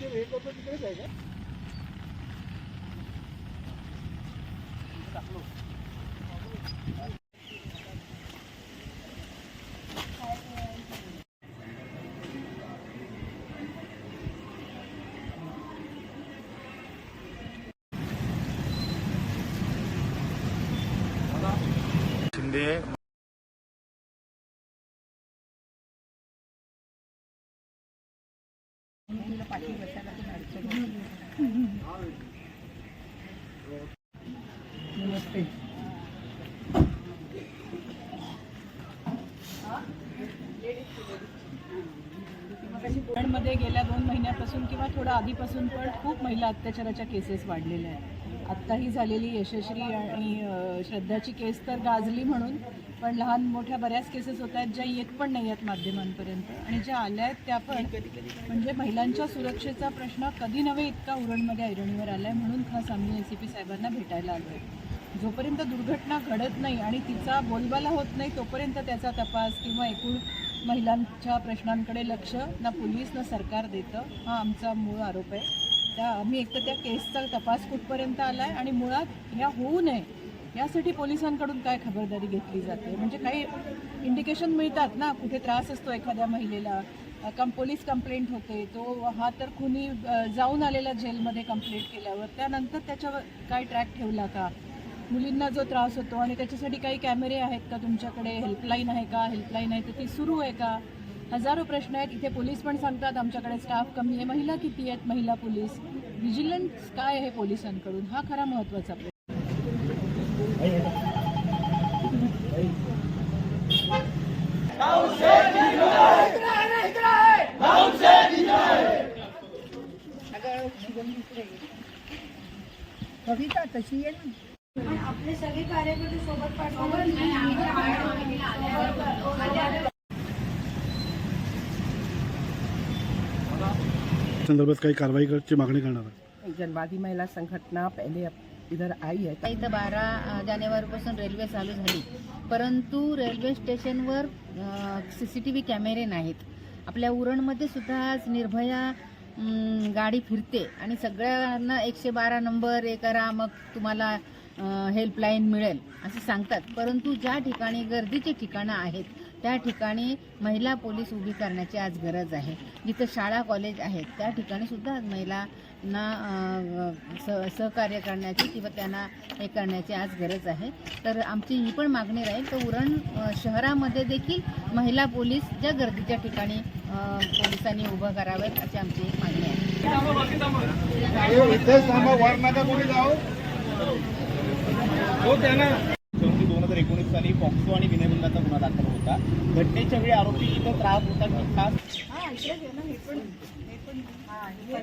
हे करतो तिकडेच आहे का शिंदे नमस्ते. मध्ये गेल्या दोन महिन्यापासून किंवा थोडं आधीपासून पण खूप महिला अत्याचाराच्या केसेस वाढलेल्या आहेत. आत्ताही झालेली यशस्वी आणि श्रद्धाची केस तर गाजली म्हणून पण लहान मोठ्या बऱ्याच केसेस होत आहेत ज्या येत पण नाही आहेत माध्यमांपर्यंत. आणि ज्या आल्या आहेत त्या पण म्हणजे महिलांच्या सुरक्षेचा प्रश्न कधी नव्हे इतका उरणमध्ये ऐरणीवर आला आहे म्हणून खास आम्ही एस सी पी साहेबांना भेटायला आलो आहे जोपर्यंत दुर्घटना घडत नाही आणि तिचा बोलबाला होत नाही तोपर्यंत त्याचा तपास किंवा एकूण महिलांच्या प्रश्नांकडे लक्ष ना पोलीस ना सरकार देतं. हा आमचा मूळ आरोप आहे. त्या आम्ही एक तर त्या केसचा तपास कुठपर्यंत आला आहे आणि मुळात ह्या होऊ नये यासाठी पोलिसांकडून काय खबरदारी घेतली जाते? म्हणजे काही इंडिकेशन मिळतात ना कुठे त्रास असतो एखाद्या महिलेला. कम पोलीस कंप्लेंट होते. तो हा तर कुणी जाऊन आलेला जेलमध्ये कंप्लेंट केल्यावर. त्यानंतर त्याच्यावर काय ट्रॅक ठेवला का? मुलींना जो त्रास होतो आणि त्याच्यासाठी काही कॅमेरे आहेत का तुमच्याकडे? हेल्पलाईन आहे का? हेल्पलाईन आहे तर ती सुरू आहे का? हजारो प्रश्न आहेत. इथे पोलीस पण सांगतात आमच्याकडे स्टाफ कमी आहे. महिला किती आहेत? महिला पोलीस. व्हिजिलन्स काय आहे पोलिसांकडून? हा खरा महत्त्वाचा प्रश्न. कविता तशी आहे ना. आपले सगळे कार्यकर्ते सोबत संदर्भात काही कारवाईची मागणी करणार आहे जनवादी महिला संघटना पहले इधर आई है। इथं बारा जानेवारीपासून रेल्वे चालू झाली. परंतु रेल्वे स्टेशनवर सी सी टी व्ही कॅमेरे नाहीत. आपल्या उरणमध्ये सुद्धा आज निर्भया गाडी फिरते आणि सगळ्यांना एकशे बारा नंबर हे करा मग तुम्हाला हेल्पलाईन मिळेल असं सांगतात. परंतु ज्या ठिकाणी गर्दीचे ठिकाणं आहेत त्या ठिकाणी महिला पोलीस उभी करण्याची आज गरज आहे. जिथं शाळा कॉलेज आहेत त्या ठिकाणी सुद्धा आज महिलांना स सहकार्य करण्याची किंवा त्यांना हे करण्याची आज गरज आहे. तर आमची ही पण मागणी राहील. तर उरण शहरामध्ये देखील महिला पोलीस ज्या गर्दीच्या ठिकाणी पोलिसांनी उभं करावेत अशी आमची एक मागणी आहे. हो त्यांना दोन हजार एकोणीस साली पॉक्सो आणि विनयभंगाचा गुन्हा दाखल होता. घटनेच्या वेळी आरोपी इथं त्रास होता की खास हा हे पण हे पण हा हे